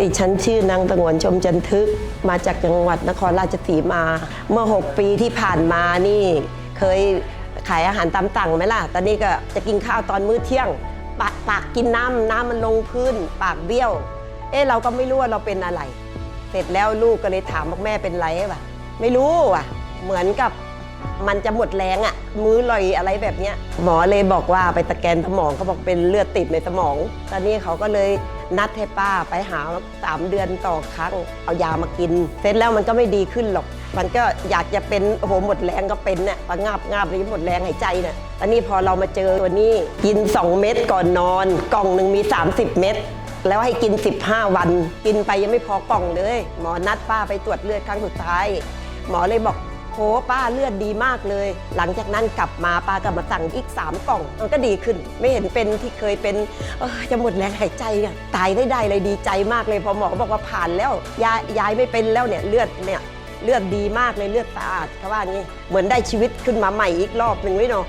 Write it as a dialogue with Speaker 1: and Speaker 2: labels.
Speaker 1: ดิฉันชื่อนางตงวนชมจันทึก มาจากจังหวัดนครราชสีมา เมื่อ 6 ปีที่ผ่านมานี่ เคยขายอาหารตามสั่งไหมล่ะ ตอนนี้ก็จะกินข้าวตอนมื้อเที่ยง ปากปากกินน้ำน้ำมันลงพื้น ปากเบี้ยว เอ๊ะเราก็ไม่รู้ว่าเราเป็นอะไร เสร็จแล้วลูกก็เลยถามบอกแม่เป็นไรวะไม่รู้ว่ะ เหมือนกับ มันจะหมดแรงอะ่ะ มือลอยอะไรแบบเนี้ย หมอเลยบอกว่าไปตะแกนสมองเขาบอกเป็นเลือดติดในสมอง ตอนนี้เขาก็เลยนัดให้ป้าไปหาสามเดือนต่อครั้ง เอายามากิน เสร็จแล้วมันก็ไม่ดีขึ้นหรอก มันก็อยากจะเป็นโอ้โหหมดแรงก็เป็นเนี่ยประงาบงาบเลยหมดแรงหายใจเนี่ยตอนนี้พอเรามาเจอตัวนี้กิน 2 เม็ดก่อนนอน กล่องหนึ่งมี 30 เม็ดแล้วให้กิน 15 วัน กินไปยังไม่พอกล่องเลย หมอนัดป้าไปตรวจเลือดครั้งสุดท้าย หมอเลยบอก โหป้าเลือดดีมากเลย หลังจากนั้นกลับมาป้าก็มาสั่งอีก 3 กล่อง มันก็ดีขึ้น ไม่เห็นเป็นที่เคยเป็นจะหมดแรงหายใจอะตายได้ได้เลยดีใจมากเลยพอหมอบอกว่าผ่านแล้วยายยายไม่เป็นแล้วเนี่ยเลือดเนี่ยเลือดดีมากเลยเลือดสะอาดเขาว่างี้เหมือนได้ชีวิตขึ้นมาใหม่อีกรอบหนึ่งไว้เนาะ